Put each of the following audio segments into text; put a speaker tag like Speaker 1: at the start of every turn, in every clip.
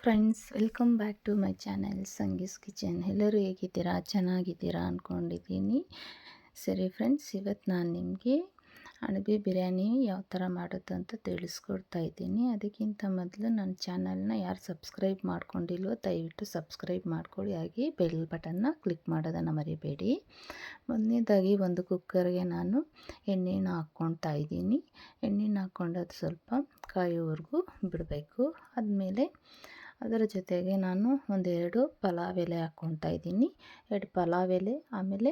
Speaker 1: Friends welcome back to my channel Sangee's kitchen ಎಲ್ಲರೂ ಹೇಗಿದ್ದೀರಾ? ಚೆನ್ನಾಗಿದ್ದೀರಾ ಅಂದ್ಕೊಂಡಿದ್ದೀನಿ ಸರಿ ಫ್ರೆಂಡ್ಸ್ ಇವತ್ತು ನಾನು ನಿಮಗೆ ಅಣಬೆ ಬಿರಿಯಾನಿ ಯಾವ ಥರ ಮಾಡೋದು ಅಂತ ತಿಳಿಸ್ಕೊಡ್ತಾ ಇದ್ದೀನಿ. ಅದಕ್ಕಿಂತ ಮೊದಲು ನನ್ನ ಚಾನಲ್ನ ಯಾರು ಸಬ್ಸ್ಕ್ರೈಬ್ ಮಾಡ್ಕೊಂಡಿಲ್ವೋ ದಯವಿಟ್ಟು ಸಬ್ಸ್ಕ್ರೈಬ್ ಮಾಡ್ಕೊಳ್ಳಿ. ಹಾಗೆ ಬೆಲ್ ಬಟನ್ನ ಕ್ಲಿಕ್ ಮಾಡೋದನ್ನು ಮರಿಬೇಡಿ. ಮೊದಲನೇದಾಗಿ ಒಂದು ಕುಕ್ಕರ್ಗೆ ನಾನು ಎಣ್ಣೆನ ಹಾಕ್ಕೊಳ್ತಾ ಇದ್ದೀನಿ. ಎಣ್ಣೆನ ಹಾಕ್ಕೊಂಡದು ಸ್ವಲ್ಪ ಕಾಯೋವರೆಗೂ ಬಿಡಬೇಕು. ಆದಮೇಲೆ ಅದರ ಜೊತೆಗೆ ನಾನು ಒಂದೆರಡು ಪಲಾವ್ ಎಲೆ ಹಾಕ್ಕೊತಾ ಇದ್ದೀನಿ. ಎರಡು ಪಲಾವ್ ಎಲೆ, ಆಮೇಲೆ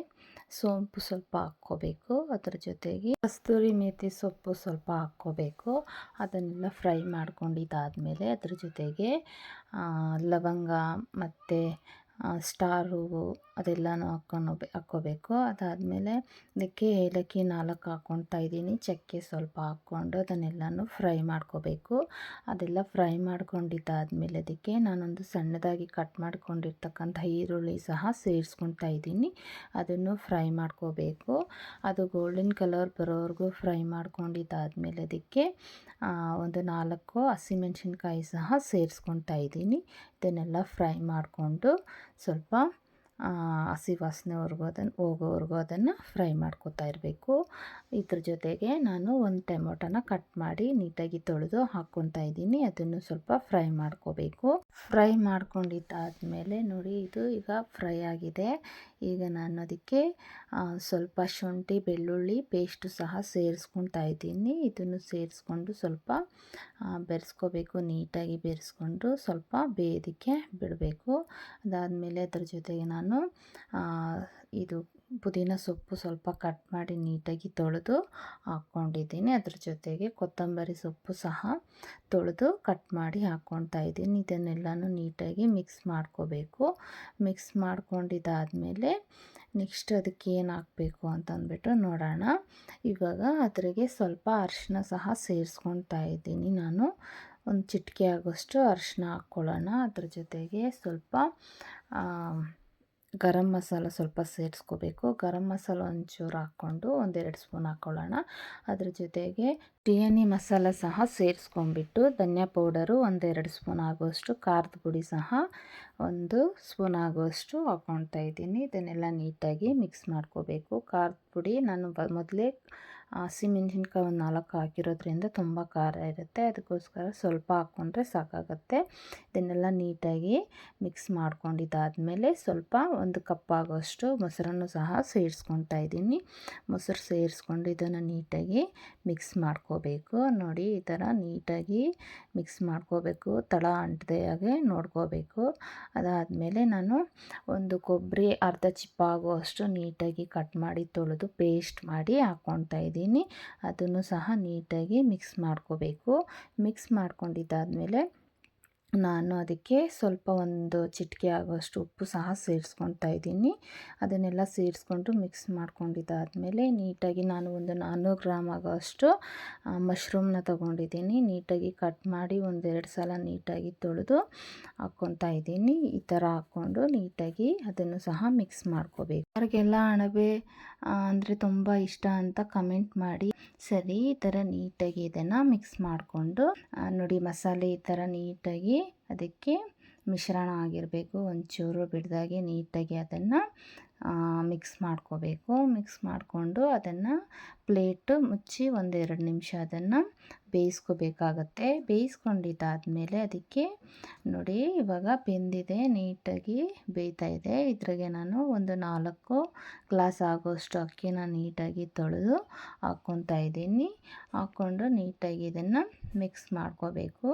Speaker 1: ಸೋಂಪು ಸ್ವಲ್ಪ ಹಾಕ್ಕೋಬೇಕು. ಅದರ ಜೊತೆಗೆ ಕಸ್ತೂರಿ ಮೇಥಿ ಸೊಪ್ಪು ಸ್ವಲ್ಪ ಹಾಕ್ಕೋಬೇಕು. ಅದನ್ನೆಲ್ಲ ಫ್ರೈ ಮಾಡ್ಕೊಂಡಿದ್ದಾದಮೇಲೆ ಅದ್ರ ಜೊತೆಗೆ ಲವಂಗ ಮತ್ತು ಸ್ಟಾರ್ ಹೂವು ಅದೆಲ್ಲನೂ ಹಾಕ್ಕೊಂಡು ಹಾಕ್ಕೋಬೇಕು. ಅದಾದಮೇಲೆ ಅದಕ್ಕೆ ಏಲಕ್ಕಿ ನಾಲ್ಕು ಹಾಕ್ಕೊಳ್ತಾ ಇದ್ದೀನಿ. ಚಕ್ಕೆ ಸ್ವಲ್ಪ ಹಾಕ್ಕೊಂಡು ಅದನ್ನೆಲ್ಲನೂ ಫ್ರೈ ಮಾಡ್ಕೋಬೇಕು. ಅದೆಲ್ಲ ಫ್ರೈ ಮಾಡ್ಕೊಂಡಿದ್ದಾದಮೇಲೆ ಅದಕ್ಕೆ ನಾನೊಂದು ಸಣ್ಣದಾಗಿ ಕಟ್ ಮಾಡ್ಕೊಂಡಿರ್ತಕ್ಕಂಥ ಈರುಳ್ಳಿ ಸಹ ಸೇರಿಸ್ಕೊಳ್ತಾ ಇದ್ದೀನಿ. ಅದನ್ನು ಫ್ರೈ ಮಾಡ್ಕೋಬೇಕು. ಅದು ಗೋಲ್ಡನ್ ಕಲರ್ ಬರೋವರೆಗೂ ಫ್ರೈ ಮಾಡ್ಕೊಂಡಿದ್ದಾದಮೇಲೆ ಅದಕ್ಕೆ ಒಂದು ನಾಲ್ಕು ಹಸಿಮೆಣ್ಸಿನ್ಕಾಯಿ ಸಹ ಸೇರಿಸ್ಕೊಳ್ತಾ ಇದ್ದೀನಿ. ಇದನ್ನೆಲ್ಲ ಫ್ರೈ ಮಾಡಿಕೊಂಡು ಸ್ವಲ್ಪ ಹಸಿ ವಾಸನೆವರೆಗೂ ಅದನ್ನು, ಹೋಗೋವರೆಗೂ ಅದನ್ನು ಫ್ರೈ ಮಾಡ್ಕೊತಾ ಇರಬೇಕು. ಇದ್ರ ಜೊತೆಗೆ ನಾನು ಒಂದು ಟೊಮೊಟೊನ ಕಟ್ ಮಾಡಿ ನೀಟಾಗಿ ತೊಳೆದು ಹಾಕ್ಕೊತಾ ಇದ್ದೀನಿ. ಅದನ್ನು ಸ್ವಲ್ಪ ಫ್ರೈ ಮಾಡ್ಕೋಬೇಕು. ಫ್ರೈ ಮಾಡ್ಕೊಂಡಿದ್ದಾದಮೇಲೆ ನೋಡಿ, ಇದು ಈಗ ಫ್ರೈ ಆಗಿದೆ. ಈಗ ನಾನು ಅದಕ್ಕೆ ಸ್ವಲ್ಪ ಶುಂಠಿ, ಬೆಳ್ಳುಳ್ಳಿ ಪೇಸ್ಟು ಸಹ ಸೇರಿಸ್ಕೊತಾ ಇದ್ದೀನಿ. ಇದನ್ನು ಸೇರಿಸ್ಕೊಂಡು ಸ್ವಲ್ಪ ಬೆರೆಸ್ಕೋಬೇಕು, ನೀಟಾಗಿ ಬೆರೆಸ್ಕೊಂಡು ಸ್ವಲ್ಪ ಬೇಯೋದಕ್ಕೆ ಬಿಡಬೇಕು. ಅದಾದಮೇಲೆ ಅದ್ರ ಜೊತೆಗೆ ನಾನು ಇದು ಪುದೀನ ಸೊಪ್ಪು ಸ್ವಲ್ಪ ಕಟ್ ಮಾಡಿ ನೀಟಾಗಿ ತೊಳೆದು ಹಾಕ್ಕೊಂಡಿದ್ದೀನಿ. ಅದ್ರ ಜೊತೆಗೆ ಕೊತ್ತಂಬರಿ ಸೊಪ್ಪು ಸಹ ತೊಳೆದು ಕಟ್ ಮಾಡಿ ಹಾಕ್ಕೊಳ್ತಾ ಇದ್ದೀನಿ. ಇದನ್ನೆಲ್ಲನೂ ನೀಟಾಗಿ ಮಿಕ್ಸ್ ಮಾಡ್ಕೋಬೇಕು. ಮಿಕ್ಸ್ ಮಾಡ್ಕೊಂಡಿದ್ದಾದಮೇಲೆ ನೆಕ್ಸ್ಟ್ ಅದಕ್ಕೆ ಏನು ಹಾಕಬೇಕು ಅಂತಂದ್ಬಿಟ್ಟು ನೋಡೋಣ. ಇವಾಗ ಅದ್ರಿಗೆ ಸ್ವಲ್ಪ ಅರಿಶಿನ ಸಹ ಸೇರಿಸ್ಕೊತಾ ಇದ್ದೀನಿ ನಾನು. ಒಂದು ಚಿಟಿಕೆ ಆಗೋಷ್ಟು ಅರಿಶಿನ ಹಾಕ್ಕೊಳ್ಳೋಣ. ಅದ್ರ ಜೊತೆಗೆ ಸ್ವಲ್ಪ ಗರಂ ಮಸಾಲ ಸ್ವಲ್ಪ ಸೇರಿಸ್ಕೋಬೇಕು. ಗರಂ ಮಸಾಲ ಒಂಚೂರು ಹಾಕ್ಕೊಂಡು ಒಂದೆರಡು ಸ್ಪೂನ್ ಹಾಕ್ಕೊಳ್ಳೋಣ ಅದ್ರ ಜೊತೆಗೆ ಬಿರಿಯಾನಿ ಮಸಾಲ ಸಹ ಸೇರಿಸ್ಕೊಂಡ್ಬಿಟ್ಟು ಧನಿಯಾ ಪೌಡರು ಒಂದೆರಡು ಸ್ಪೂನ್ ಆಗುವಷ್ಟು ಖಾರದ ಪುಡಿ ಸಹ ಒಂದು ಸ್ಪೂನ್ ಆಗುವಷ್ಟು ಹಾಕ್ಕೊಳ್ತಾ ಇದ್ದೀನಿ. ಇದನ್ನೆಲ್ಲ ನೀಟಾಗಿ ಮಿಕ್ಸ್ ಮಾಡ್ಕೋಬೇಕು. ಖಾರದ ಪುಡಿ ನಾನು ಮೊದಲೇ ಹಸಿಮೆಣ್ಸಿನ್ಕಾಯಿ ಒಂದು ನಾಲ್ಕು ಹಾಕಿರೋದ್ರಿಂದ ತುಂಬ ಖಾರ ಇರುತ್ತೆ. ಅದಕ್ಕೋಸ್ಕರ ಸ್ವಲ್ಪ ಹಾಕ್ಕೊಂಡ್ರೆ ಸಾಕಾಗುತ್ತೆ. ಇದನ್ನೆಲ್ಲ ನೀಟಾಗಿ ಮಿಕ್ಸ್ ಮಾಡ್ಕೊಂಡಿದ್ದಾದಮೇಲೆ ಸ್ವಲ್ಪ ಒಂದು ಕಪ್ಪಾಗೋಷ್ಟು ಮೊಸರನ್ನು ಸಹ ಸೇರಿಸ್ಕೊತಾ ಇದ್ದೀನಿ. ಮೊಸರು ಸೇರಿಸ್ಕೊಂಡು ಇದನ್ನು ನೀಟಾಗಿ ಮಿಕ್ಸ್ ಮಾಡ್ಕೋಬೇಕು. ನೋಡಿ, ಈ ಥರ ನೀಟಾಗಿ ಮಿಕ್ಸ್ ಮಾಡ್ಕೋಬೇಕು. ತಳ ಅಂಟದೆ ಹಾಗೆ ನೋಡ್ಕೋಬೇಕು. ಅದಾದಮೇಲೆ ನಾನು ಒಂದು ಕೊಬ್ಬರಿ, ಅರ್ಧ ಚಿಪ್ಪಾಗುವಷ್ಟು ನೀಟಾಗಿ ಕಟ್ ಮಾಡಿ ತೊಳೆದು ಪೇಸ್ಟ್ ಮಾಡಿ ಹಾಕ್ಕೊತಾ ಇದ್ದೀನಿ. ಅದನ್ನು ಸಹ ನೀಟಾಗಿ ಮಿಕ್ಸ್ ಮಾಡ್ಕೋಬೇಕು. ಮಿಕ್ಸ್ ಮಾಡ್ಕೊಂಡಿದ್ದಾದಮೇಲೆ ನಾನು ಅದಕ್ಕೆ ಸ್ವಲ್ಪ ಒಂದು ಚಿಟಿಕೆ ಆಗುವಷ್ಟು ಉಪ್ಪು ಸಹ ಸೇರಿಸ್ಕೊತಾ ಇದ್ದೀನಿ. ಅದನ್ನೆಲ್ಲ ಸೇರಿಸ್ಕೊಂಡು ಮಿಕ್ಸ್ ಮಾಡ್ಕೊಂಡಿದ್ದಾದಮೇಲೆ ನೀಟಾಗಿ ನಾನು ಒಂದು ನಾನ್ನೂರು ಗ್ರಾಮ್ ಆಗೋಷ್ಟು ಮಶ್ರೂಮ್ನ ತೊಗೊಂಡಿದ್ದೀನಿ. ನೀಟಾಗಿ ಕಟ್ ಮಾಡಿ ಒಂದೆರಡು ಸಲ ನೀಟಾಗಿ ತೊಳೆದು ಹಾಕ್ಕೊತಾ ಇದ್ದೀನಿ. ಈ ಥರ ಹಾಕ್ಕೊಂಡು ನೀಟಾಗಿ ಅದನ್ನು ಸಹ ಮಿಕ್ಸ್ ಮಾಡ್ಕೋಬೇಕು. ಯಾರಿಗೆಲ್ಲ ಅಣಬೆ ಅಂದರೆ ತುಂಬ ಇಷ್ಟ ಅಂತ ಕಮೆಂಟ್ ಮಾಡಿ. ಸರಿ, ಈ ಥರ ನೀಟಾಗಿ ಇದನ್ನು ಮಿಕ್ಸ್ ಮಾಡಿಕೊಂಡು ನೋಡಿ ಮಸಾಲೆ ಈ ಥರ ನೀಟಾಗಿ ಅದಕ್ಕೆ ಮಿಶ್ರಣ ಆಗಿರಬೇಕು. ಒಂಚೂರು ಬಿಡ್ದಾಗೆ ನೀಟಾಗಿ ಅದನ್ನು ಮಿಕ್ಸ್ ಮಾಡ್ಕೋಬೇಕು. ಮಿಕ್ಸ್ ಮಾಡಿಕೊಂಡು ಅದನ್ನು ಪ್ಲೇಟ್ ಮುಚ್ಚಿ ಒಂದೆರಡು ನಿಮಿಷ ಅದನ್ನು ಬೇಯಿಸ್ಕೋಬೇಕಾಗತ್ತೆ. ಬೇಯಿಸ್ಕೊಂಡಿದ್ದಾದಮೇಲೆ ಅದಕ್ಕೆ ನೋಡಿ, ಇವಾಗ ಬೆಂದಿದೆ, ನೀಟಾಗಿ ಬೇಯ್ತಾ ಇದೆ. ಇದ್ರಾಗೆ ನಾನು ಒಂದು ನಾಲ್ಕು ಗ್ಲಾಸ್ ಆಗೋಷ್ಟು ಅಕ್ಕಿನ ನೀಟಾಗಿ ತೊಳೆದು ಹಾಕ್ಕೊತಾ ಇದ್ದೀನಿ. ಹಾಕ್ಕೊಂಡು ನೀಟಾಗಿ ಇದನ್ನು ಮಿಕ್ಸ್ ಮಾಡ್ಕೋಬೇಕು.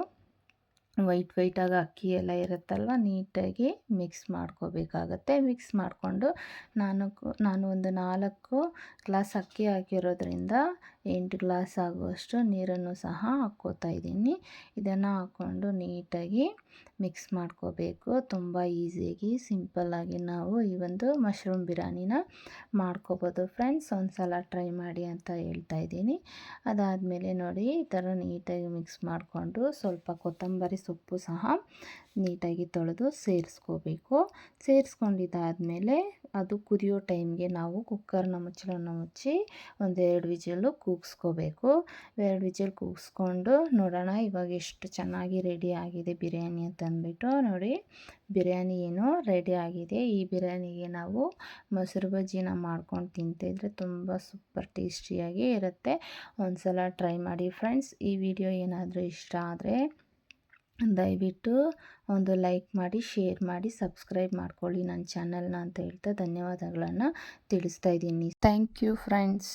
Speaker 1: ವೈಟ್ ವೈಟಾಗಿ ಅಕ್ಕಿ ಎಲ್ಲ ಇರುತ್ತಲ್ವ, ನೀಟಾಗಿ ಮಿಕ್ಸ್ ಮಾಡ್ಕೋಬೇಕಾಗತ್ತೆ. ಮಿಕ್ಸ್ ಮಾಡಿಕೊಂಡು ನಾನು ನಾನು ಒಂದು ನಾಲ್ಕು ಗ್ಲಾಸ್ ಅಕ್ಕಿ ಹಾಕಿರೋದ್ರಿಂದ ಎಂಟು ಗ್ಲಾಸ್ ಆಗುವಷ್ಟು ನೀರನ್ನು ಸಹ ಹಾಕ್ಕೋತಾ ಇದ್ದೀನಿ. ಇದನ್ನು ಹಾಕ್ಕೊಂಡು ನೀಟಾಗಿ ಮಿಕ್ಸ್ ಮಾಡ್ಕೋಬೇಕು. ತುಂಬ ಈಸಿಯಾಗಿ ಸಿಂಪಲ್ಲಾಗಿ ನಾವು ಈ ಒಂದು ಮಶ್ರೂಮ್ ಬಿರಿಯಾನಿನ ಮಾಡ್ಕೋಬೋದು. ಫ್ರೆಂಡ್ಸ್ ಒಂದು ಸಲ ಟ್ರೈ ಮಾಡಿ ಅಂತ ಹೇಳ್ತಾ ಇದ್ದೀನಿ. ಅದಾದಮೇಲೆ ನೋಡಿ, ಈ ಥರ ನೀಟಾಗಿ ಮಿಕ್ಸ್ ಮಾಡಿಕೊಂಡು ಸ್ವಲ್ಪ ಕೊತ್ತಂಬರಿ ಸೊಪ್ಪು ಸಹ ನೀಟಾಗಿ ತೊಳೆದು ಸೇರಿಸ್ಕೋಬೇಕು. ಸೇರಿಸ್ಕೊಂಡಿದ್ದಾದಮೇಲೆ ಅದು ಕುದಿಯೋ ಟೈಮ್ಗೆ ನಾವು ಕುಕ್ಕರ್ನ ಮುಚ್ಚಳನ್ನು ಮುಚ್ಚಿ ಒಂದೆರಡು ವಿಜಲು ಕೂಗಿ ಕೂಗಿಸ್ಕೋಬೇಕು. ಎರಡು ವಿಜಿಲ್ ಕೂಗಿಸ್ಕೊಂಡು ನೋಡೋಣ, ಇವಾಗ ಎಷ್ಟು ಚೆನ್ನಾಗಿ ರೆಡಿ ಆಗಿದೆ ಬಿರಿಯಾನಿ ಅಂತಂದ್ಬಿಟ್ಟು ನೋಡಿ. ಬಿರಿಯಾನಿ ಏನು ರೆಡಿ ಆಗಿದೆ. ಈ ಬಿರಿಯಾನಿಗೆ ನಾವು ಮೊಸರು ಬಜ್ಜಿನ ಮಾಡ್ಕೊಂಡು ತಿಂತಿದ್ರೆ ತುಂಬ ಸೂಪರ್ ಟೇಸ್ಟಿಯಾಗಿ ಇರುತ್ತೆ. ಒಂದು ಸಲ ಟ್ರೈ ಮಾಡಿ ಫ್ರೆಂಡ್ಸ್, ಈ ವಿಡಿಯೋ ಏನಾದರೂ ಇಷ್ಟ ಆದರೆ ದಯವಿಟ್ಟು ಒಂದು ಲೈಕ್ ಮಾಡಿ, ಶೇರ್ ಮಾಡಿ, ಸಬ್ಸ್ಕ್ರೈಬ್ ಮಾಡ್ಕೊಳ್ಳಿ ನನ್ನ ಚಾನಲ್ನ ಅಂತ ಹೇಳ್ತಾ ಧನ್ಯವಾದಗಳನ್ನು ತಿಳಿಸ್ತಾ ಇದ್ದೀನಿ. Thank you friends.